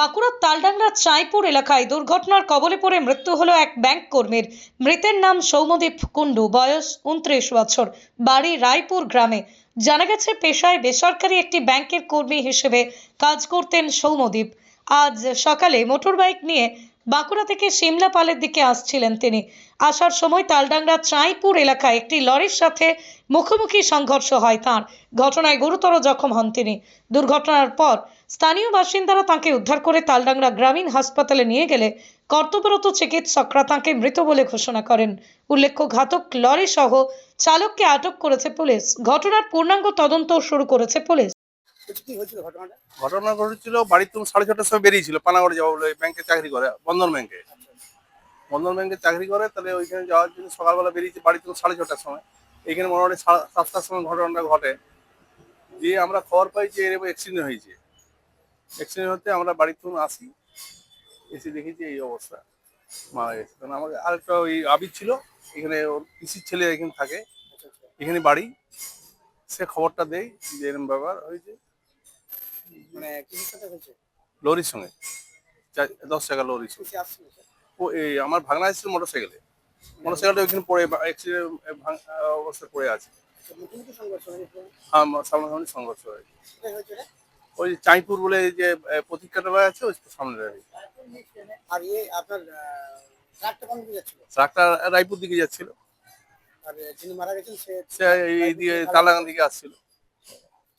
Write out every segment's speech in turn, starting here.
বাঁকুড়ার তালডাংরা চাঁইপুর এলাকায় দুর্ঘটনার কবলে পড়ে মৃত্যু হলো এক ব্যাংক কর্মীর। মৃতের নাম সৌমদীপ কুণ্ডু, বয়স উনত্রিশ বছর, বাড়ি রায়পুর গ্রামে। জানা গেছে, পেশায় বেসরকারি একটি ব্যাংকের কর্মী হিসেবে কাজ করতেন সৌমদীপ আজ সকালে মোটরবাইক নিয়ে বাঁকুড়া থেকে সিমলাপালের দিকে আসছিলেন তিনি। আসার সময় তালডাংরা চাঁইপুর এলাকায় একটি লরির সাথে মুখোমুখি সংঘর্ষ হয় তাঁর। ঘটনায় গুরুতর জখম হন তিনি। দুর্ঘটনার পর স্থানীয় বাসিন্দারা তাঁকে উদ্ধার করে তালডাংরা গ্রামীণ হাসপাতালে নিয়ে গেলে কর্তব্যরত চিকিৎসকরা তাঁকে মৃত বলে ঘোষণা করেন। উল্লেখ্য ঘাতক লরি সহ চালককে আটক করেছে পুলিশ। ঘটনার পূর্ণাঙ্গ তদন্ত শুরু করেছে পুলিশ। ঘটনা ঘটেছিল বাড়ির তুমি সাড়ে ছটার সময় বেরিয়েছিল পানাগড়ে যাব বলে ব্যাংকে চাকরি করে বন্ধন ব্যাংকে। বন্ধন ব্যাংকে চাকরি করে তাহলে ওইখানে যাওয়ার জন্য সকালবেলা বেরিয়েছি বাড়ি তুমি সাড়ে ছটার সময়। এখানে মোটামুটি সাতটার সময় ঘটনাটা ঘটে। দিয়ে আমরা খবর পাই যে এরকম অ্যাক্সিডেন্ট হয়েছে। অ্যাক্সিডেন্ট হতে আমরা বাড়ির তুমি আসি এসে দেখেছি এই অবস্থা মারা গেছে। কারণ আমাকে আরেকটা ওই আবির ছিল এখানে ওর পিসির ছেলে এখানে থাকে এখানে বাড়ি। সে খবরটা দেয় যে এরম ব্যাপার হয়েছে। মানে কিসের সাথে হয়েছে? লরির সঙ্গে। দশ টাকা লরির সঙ্গে। স্যার ও এই আমার ভাগনা এসেছিল মোটর সাইকেলে মোটর সাইকেলটা ওইখানে পড়ে অ্যাক্সিডেন্ট অবস্থায় পড়ে আছে। আচ্ছা, সংঘর্ষ সামনাসামনি সংঘর্ষ হয়েছে? ওই যে চাঁইপুর বলে যে প্রতীক্ষাটা আছে ওই সামনে আর ইয়ে আপনার ট্রাকটা দিকে যাচ্ছিল? ট্রাকটা রায়পুর দিকে যাচ্ছিল। আর যিনি মারা গেছেন সে সে এই দিয়ে তালাগান দিকে আসছিল।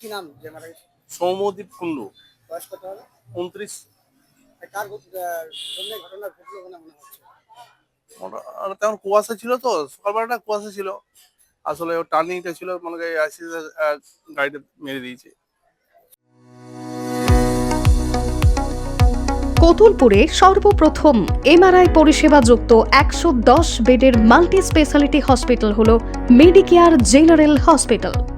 কি নাম যে মারা গেছে? সৌমদীপ কুণ্ডু। বয়স কত হবে? উনত্রিশ। আর কার জন্য ঘটনা ঘটলো মনে হচ্ছে? তেমন কুয়াশা ছিল তো সকালবেলাটা কুয়াশা ছিল। আসলে ও টার্নিংটা ছিল মনে করি আসি গাড়িটা মেরে দিয়েছে। কতুলপুরে সর্বপ্রথম এমআরআই পরিষেবা যুক্ত একশো দশ বেডের মাল্টি স্পেশালিটি হসপিটাল হল মেডিকেয়ার জেনারেল হসপিটাল।